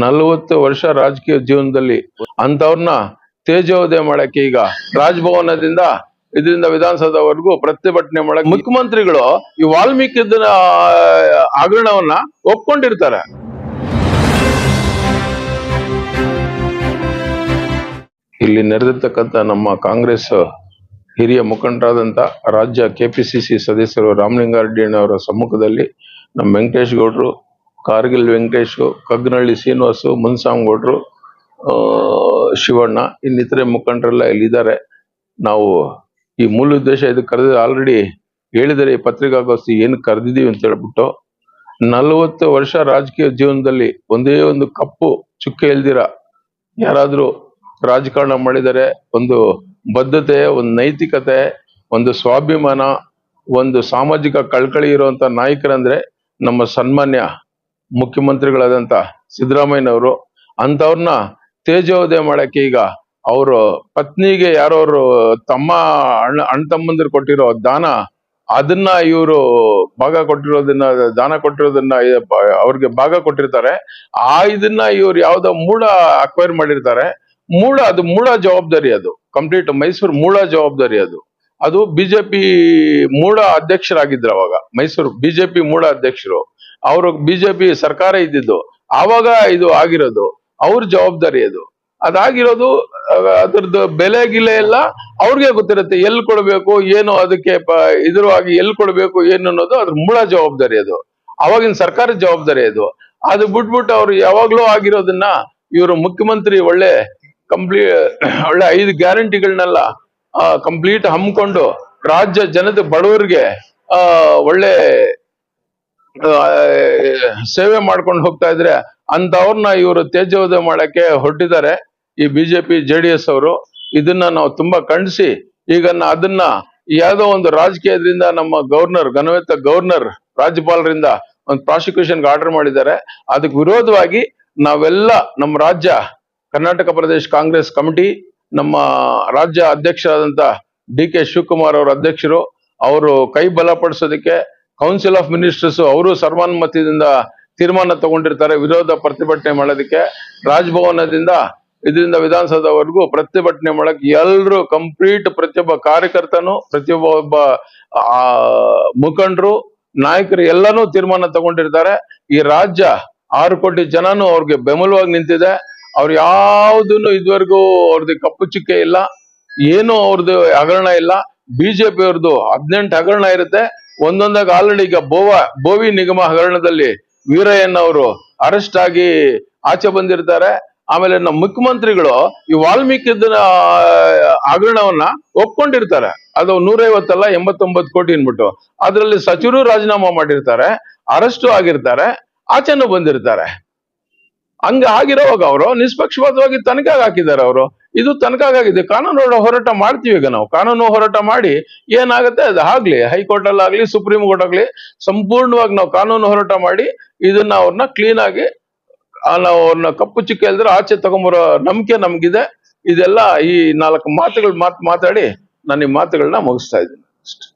ನಲವತ್ತು ವರ್ಷ ರಾಜಕೀಯ ಜೀವನದಲ್ಲಿ ಅಂತವ್ರನ್ನ ತೇಜೋದಯ ಮಾಡಕ್ಕೆ ಈಗ ರಾಜಭವನದಿಂದ ಇದರಿಂದ ವಿಧಾನಸೌಧವರೆಗೂ ಪ್ರತಿಭಟನೆ ಮಾಡಕ್ಕೆ ಮುಖ್ಯಮಂತ್ರಿಗಳು ಈ ವಾಲ್ಮೀಕಿ ಆಗ್ರಣವನ್ನ ಒಪ್ಕೊಂಡಿರ್ತಾರೆ. ಇಲ್ಲಿ ನೆರೆದಿರ್ತಕ್ಕಂಥ ನಮ್ಮ ಕಾಂಗ್ರೆಸ್ ಹಿರಿಯ ಮುಖಂಡರಾದಂಥ ರಾಜ್ಯ ಕೆಪಿಸಿಸಿ ಸದಸ್ಯರು ರಾಮಲಿಂಗಾರೆಡ್ಡಿ ಅವರ ಸಮ್ಮುಖದಲ್ಲಿ ನಮ್ಮ ವೆಂಕಟೇಶ್ ಗೌಡ್ರು ಕಾರ್ಗಿಲ್ ವೆಂಕಟೇಶ್, ಕಗ್ನಳ್ಳಿ ಶ್ರೀನಿವಾಸು ಆಹ್ಹ್ ಶಿವಣ್ಣ, ಇನ್ನಿತರೆ ಮುಖಂಡರೆಲ್ಲ ಇಲ್ಲಿದ್ದಾರೆ. ನಾವು ಈ ಮೂಲ ಉದ್ದೇಶ ಇದು ಕರೆದ ಆಲ್ರೆಡಿ ಹೇಳಿದರೆ ಈ ಪತ್ರಿಕಾಗೋಷ್ಠಿ ಏನು ಕರೆದಿದ್ದೀವಿ ಅಂತ ಹೇಳ್ಬಿಟ್ಟು, ನಲವತ್ತು ವರ್ಷ ರಾಜಕೀಯ ಜೀವನದಲ್ಲಿ ಒಂದೇ ಒಂದು ಕಪ್ಪು ಚುಕ್ಕೆ ಇಲ್ದಿರ ಯಾರಾದರೂ ರಾಜಕಾರಣ ಮಾಡಿದರೆ ಒಂದು ಬದ್ಧತೆ, ಒಂದು ನೈತಿಕತೆ, ಒಂದು ಸ್ವಾಭಿಮಾನ, ಒಂದು ಸಾಮಾಜಿಕ ಕಳ್ಕಳಿ ಇರುವಂತ ನಾಯಕರಂದ್ರೆ ನಮ್ಮ ಸನ್ಮಾನ್ಯ ಮುಖ್ಯಮಂತ್ರಿಗಳಾದಂತ ಸಿದ್ದರಾಮಯ್ಯನವರು ಅಂತವ್ರನ್ನ ತೇಜೋದಯ ಮಾಡಕ್ಕೆ ಈಗ ಅವರು ಪತ್ನಿಗೆ ಯಾರೋರು ತಮ್ಮ ಅಣ್ಣ ಅಣ್ಣ ತಮ್ಮಂದಿರು ಕೊಟ್ಟಿರೋ ದಾನ, ಅದನ್ನ ಇವರು ಭಾಗ ಕೊಟ್ಟಿರೋದನ್ನ, ದಾನ ಕೊಟ್ಟಿರೋದನ್ನ ಅವ್ರಿಗೆ ಭಾಗ ಕೊಟ್ಟಿರ್ತಾರೆ. ಆ ಇದನ್ನ ಇವ್ರು ಯಾವ್ದೋ ಮೂಡ ಅಕ್ವೈರ್ ಮಾಡಿರ್ತಾರೆ. ಮೂಳ ಅದು ಮೂಳ ಜವಾಬ್ದಾರಿ ಅದು. ಕಂಪ್ಲೀಟ್ ಮೈಸೂರು ಮೂಳ ಜವಾಬ್ದಾರಿ ಅದು. ಅದು ಬಿಜೆಪಿ ಮೂಳ ಅಧ್ಯಕ್ಷರಾಗಿದ್ರು ಅವಾಗ. ಮೈಸೂರು ಬಿಜೆಪಿ ಮೂಳ ಅಧ್ಯಕ್ಷರು. ಅವರು ಬಿಜೆಪಿ ಸರ್ಕಾರ ಇದ್ದಿದ್ದು, ಆವಾಗ ಇದು ಆಗಿರೋದು, ಅವ್ರ ಜವಾಬ್ದಾರಿ ಅದು. ಅದಾಗಿರೋದು ಅದ್ರದ್ದು ಬೆಲೆ ಗಿಲೆ ಎಲ್ಲ ಅವ್ರಿಗೆ ಗೊತ್ತಿರುತ್ತೆ ಎಲ್ಲಿ ಕೊಡ್ಬೇಕು, ಏನು ಅದಕ್ಕೆ ಇದ್ರವಾಗಿ ಎಲ್ಲಿ ಕೊಡ್ಬೇಕು, ಏನು ಅನ್ನೋದು ಅದ್ರ ಮೂಲ ಜವಾಬ್ದಾರಿ ಅದು. ಅವಾಗಿನ ಸರ್ಕಾರದ ಜವಾಬ್ದಾರಿ ಅದು. ಅದು ಬಿಟ್ಬಿಟ್ಟು ಅವ್ರು ಯಾವಾಗ್ಲೂ ಆಗಿರೋದನ್ನ ಇವರು ಮುಖ್ಯಮಂತ್ರಿ ಒಳ್ಳೆ ಕಂಪ್ಲೀಟ್ ಒಳ್ಳೆ ಐದು ಗ್ಯಾರಂಟಿಗಳನ್ನೆಲ್ಲ ಕಂಪ್ಲೀಟ್ ಹಮ್ಮಿಕೊಂಡು ರಾಜ್ಯ ಜನತೆ ಬಡವರಿಗೆ ಒಳ್ಳೆ ಸೇವೆ ಮಾಡ್ಕೊಂಡು ಹೋಗ್ತಾ ಇದ್ರೆ ಅಂತವ್ರನ್ನ ಇವರು ತೇಜೋದಯ ಮಾಡಕ್ಕೆ ಹೊರಟಿದ್ದಾರೆ. ಈ ಬಿಜೆಪಿ ಜೆ ಡಿ ಎಸ್ ಅವರು ಇದನ್ನ ನಾವು ತುಂಬಾ ಖಂಡಿಸಿ. ಈಗ ಅದನ್ನ ಯಾವ್ದೋ ಒಂದು ರಾಜಕೀಯದಿಂದ ನಮ್ಮ ಗವರ್ನರ್ ಘನವೇತ ಗವರ್ನರ್ ರಾಜ್ಯಪಾಲರಿಂದ ಒಂದು ಪ್ರಾಸಿಕ್ಯೂಷನ್ ಆರ್ಡರ್ ಮಾಡಿದ್ದಾರೆ. ಅದಕ್ಕೆ ವಿರೋಧವಾಗಿ ನಾವೆಲ್ಲ ನಮ್ಮ ರಾಜ್ಯ, ಕರ್ನಾಟಕ ಪ್ರದೇಶ ಕಾಂಗ್ರೆಸ್ ಕಮಿಟಿ, ನಮ್ಮ ರಾಜ್ಯ ಅಧ್ಯಕ್ಷರಾದಂತ ಡಿ ಕೆ ಶಿವಕುಮಾರ್ ಅವರ ಅಧ್ಯಕ್ಷರು, ಅವರು ಕೈ ಬಲಪಡಿಸೋದಕ್ಕೆ ಕೌನ್ಸಿಲ್ ಆಫ್ ಮಿನಿಸ್ಟರ್ಸ್ ಅವರು ಸರ್ವಾನುಮತದಿಂದ ತೀರ್ಮಾನ ತಗೊಂಡಿರ್ತಾರೆ, ವಿರೋಧ ಪ್ರತಿಭಟನೆ ಮಾಡೋದಕ್ಕೆ. ರಾಜಭವನದಿಂದ, ಇದರಿಂದ ವಿಧಾನಸೌಧವರೆಗೂ ಪ್ರತಿಭಟನೆ ಮಾಡಕ್ಕೆ ಎಲ್ಲರೂ ಕಂಪ್ಲೀಟ್ ಪ್ರತಿಯೊಬ್ಬ ಕಾರ್ಯಕರ್ತನು, ಪ್ರತಿಯೊಬ್ಬ ಒಬ್ಬ ಮುಖಂಡರು, ನಾಯಕರು ಎಲ್ಲಾನು ತೀರ್ಮಾನ ತಗೊಂಡಿರ್ತಾರೆ. ಈ ರಾಜ್ಯ ಆರು ಕೋಟಿ ಜನನು ಅವ್ರಿಗೆ ಬೆಂಬಲವಾಗಿ ನಿಂತಿದೆ. ಅವ್ರು ಯಾವುದನ್ನು ಇದುವರೆಗೂ ಅವ್ರದ್ದು ಕಪ್ಪು ಚುಕ್ಕೆ ಇಲ್ಲ, ಏನು ಅವ್ರದ್ದು ಹಗರಣ ಇಲ್ಲ. ಬಿಜೆಪಿ ಅವ್ರದ್ದು ಹದಿನೆಂಟು ಹಗರಣ ಇರುತ್ತೆ. ಒಂದೊಂದಾಗ ಆಲ್ರೆಡಿ ಈಗ ಬೋವ, ಬೋವಿ ನಿಗಮ ಹಗರಣದಲ್ಲಿ ವೀರಯ್ಯನ್ ಅವರು ಅರೆಸ್ಟ್ ಆಗಿ ಆಚೆ ಬಂದಿರ್ತಾರೆ. ಆಮೇಲೆ ನಮ್ಮ ಮುಖ್ಯಮಂತ್ರಿಗಳು ಈ ವಾಲ್ಮೀಕಿ ಹಗರಣವನ್ನ ಒಪ್ಕೊಂಡಿರ್ತಾರೆ. ಅದು ನೂರೈವತ್ತಲ್ಲ, ಎಂಬತ್ತೊಂಬತ್ತು ಕೋಟಿ ಅನ್ಬಿಟ್ಟು ಅದರಲ್ಲಿ ಸಚಿವರು ರಾಜೀನಾಮಾ ಮಾಡಿರ್ತಾರೆ ಅರೆಸ್ಟು ಆಗಿರ್ತಾರೆ, ಆಚೆನೂ ಬಂದಿರ್ತಾರೆ. ಹಂಗ ಆಗಿರೋವಾಗ ಅವರು ನಿಷ್ಪಕ್ಷಪಾತವಾಗಿ ತನಿಖೆಗೆ ಹಾಕಿದ್ದಾರೆ ಅವರು. ಇದು ತನಕಾಗಿದೆ ಕಾನೂನು ಹೋರ- ಹೋರಾಟ ಮಾಡ್ತೀವಿ ಈಗ ನಾವು. ಕಾನೂನು ಹೋರಾಟ ಮಾಡಿ ಏನಾಗುತ್ತೆ ಅದು ಆಗ್ಲಿ ಹೈಕೋರ್ಟ್ ಅಲ್ಲಾಗ್ಲಿ ಸುಪ್ರೀಂ ಕೋರ್ಟ್ ಆಗ್ಲಿ ಸಂಪೂರ್ಣವಾಗಿ ನಾವು ಕಾನೂನು ಹೋರಾಟ ಮಾಡಿ ಇದನ್ನ ಅವ್ರನ್ನ ಕ್ಲೀನ್ ಆಗಿ ನಾವು ಅವ್ರನ್ನ ಕಪ್ಪು ಚಿಕ್ಕ ಇಲ್ದ್ರೆ ಆಚೆ ತಗೊಂಬರೋ ನಂಬಿಕೆ ನಮ್ಗಿದೆ. ಇದೆಲ್ಲ ಈ ನಾಲ್ಕು ಮಾತುಗಳು ಮಾತು ಮಾತಾಡಿ ನಾನು ಈ ಮಾತುಗಳನ್ನ ಮುಗಿಸ್ತಾ ಇದ್ದೀನಿ. ಅಷ್ಟೇ.